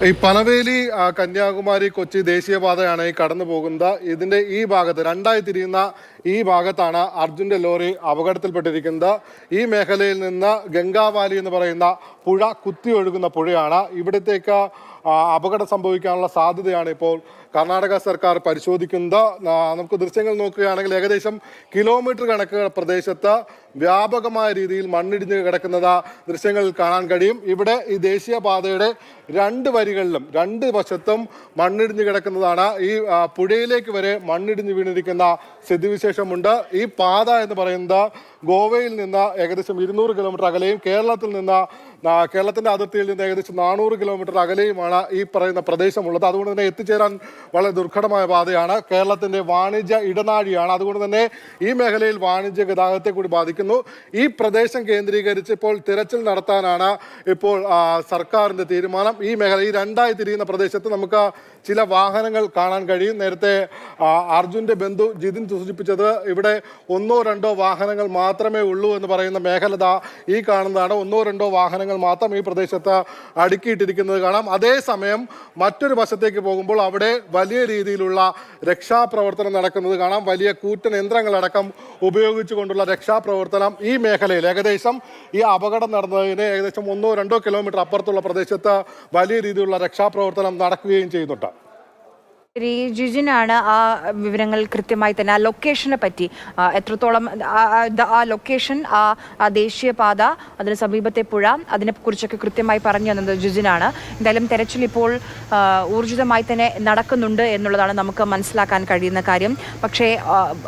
ഈ പനവേലി കന്യാകുമാരി കൊച്ചി ദേശീയപാതയാണ് ഈ കടന്നു പോകുന്നത്. ഇതിന്റെ ഈ ഭാഗത്ത് രണ്ടായി തിരിയുന്ന ഈ ഭാഗത്താണ് അർജുന്റെ ലോറി അപകടത്തിൽപ്പെട്ടിരിക്കുന്നത്. ഈ മേഖലയിൽ നിന്ന് ഗംഗാവാലി എന്ന് പറയുന്ന പുഴ കുത്തി ഒഴുകുന്ന പുഴയാണ്. ഇവിടത്തേക്ക് അപകടം സംഭവിക്കാനുള്ള സാധ്യതയാണ് ഇപ്പോൾ കർണാടക സർക്കാർ പരിശോധിക്കുന്നത്. നമുക്ക് ദൃശ്യങ്ങൾ നോക്കുകയാണെങ്കിൽ ഏകദേശം കിലോമീറ്റർ കണക്ക് പ്രദേശത്ത് വ്യാപകമായ രീതിയിൽ മണ്ണിടിഞ്ഞ് കിടക്കുന്നത് ദൃശ്യങ്ങളിൽ കാണാൻ കഴിയും. ഇവിടെ ഈ ദേശീയപാതയുടെ രണ്ട് വരികളിലും രണ്ട് വശത്തും മണ്ണിടിഞ്ഞ് കിടക്കുന്നതാണ്. ഈ പുഴയിലേക്ക് വരെ മണ്ണിടിഞ്ഞ് വീണിരിക്കുന്ന സ്ഥിതിവിശേഷമുണ്ട്. ഈ പാത എന്ന് പറയുന്നത് ഗോവയിൽ നിന്ന് ഏകദേശം ഇരുന്നൂറ് കിലോമീറ്റർ അകലെയും കേരളത്തിൽ നിന്ന് കേരളത്തിന്റെ അതിർത്തിയിൽ നിന്ന് ഏകദേശം നാനൂറ് കിലോമീറ്റർ അകലെയുമാണ് ഈ പറയുന്ന പ്രദേശമുള്ളത്. അതുകൊണ്ട് തന്നെ എത്തിച്ചേരാൻ വളരെ ദുർഘടമായ പാതയാണ്. കേരളത്തിന്റെ വാണിജ്യ ഇടനാഴിയാണ്. അതുകൊണ്ട് തന്നെ ഈ മേഖലയിൽ വാണിജ്യ ഗതാഗതത്തെ കൂടി ബാധിക്കുന്നു. ഈ പ്രദേശം കേന്ദ്രീകരിച്ച് ഇപ്പോൾ തിരച്ചിൽ നടത്താനാണ് ഇപ്പോൾ സർക്കാരിന്റെ തീരുമാനം. ഈ മേഖല ഈ രണ്ടായി തിരിയുന്ന പ്രദേശത്ത് നമുക്ക് ചില വാഹനങ്ങൾ കാണാൻ കഴിയും. നേരത്തെ അർജുന്റെ ബന്ധു ജിതിൻ സൂചിപ്പിച്ചത് ഇവിടെ ഒന്നോ രണ്ടോ വാഹനങ്ങൾ മാത്രമേ ഉള്ളൂ എന്ന് പറയുന്ന മേഖല ഈ കാണുന്നതാണ്. ഒന്നോ രണ്ടോ വാഹനങ്ങൾ മാത്രം ഈ പ്രദേശത്ത് അടുക്കിയിട്ടിരിക്കുന്നത് കാണാം. അതേസമയം മറ്റൊരു വശത്തേക്ക് പോകുമ്പോൾ അവിടെ വലിയ രീതിയിലുള്ള രക്ഷാപ്രവർത്തനം നടക്കുന്നത് കാണാം. വലിയ കൂറ്റൻ യന്ത്രങ്ങളടക്കം ഉപയോഗിച്ചുകൊണ്ടുള്ള രക്ഷാപ്രവർത്തനം ഈ മേഖലയിൽ ഏകദേശം ഈ അപകടം നടന്നതിന് ഏകദേശം ഒന്നോ രണ്ടോ കിലോമീറ്റർ അപ്പുറത്തുള്ള പ്രദേശത്ത് വലിയ രീതിയിലുള്ള രക്ഷാപ്രവർത്തനം നടക്കുകയും ചെയ്യുന്നുണ്ട്. ശ്രീ ജിജിനാണ് ആ വിവരങ്ങൾ കൃത്യമായി തന്നെ ആ ലൊക്കേഷനെ പറ്റി. എത്രത്തോളം ആ, ലൊക്കേഷൻ ആ ദേശീയപാത അതിന് സമീപത്തെ പുഴ അതിനെ കുറിച്ചൊക്കെ കൃത്യമായി പറഞ്ഞു തന്നത് ജിജിനാണ്. എന്തായാലും തെരച്ചിൽ ഇപ്പോൾ ഊർജിതമായി തന്നെ നടക്കുന്നുണ്ട് എന്നുള്ളതാണ് നമുക്ക് മനസ്സിലാക്കാൻ കഴിയുന്ന കാര്യം. പക്ഷേ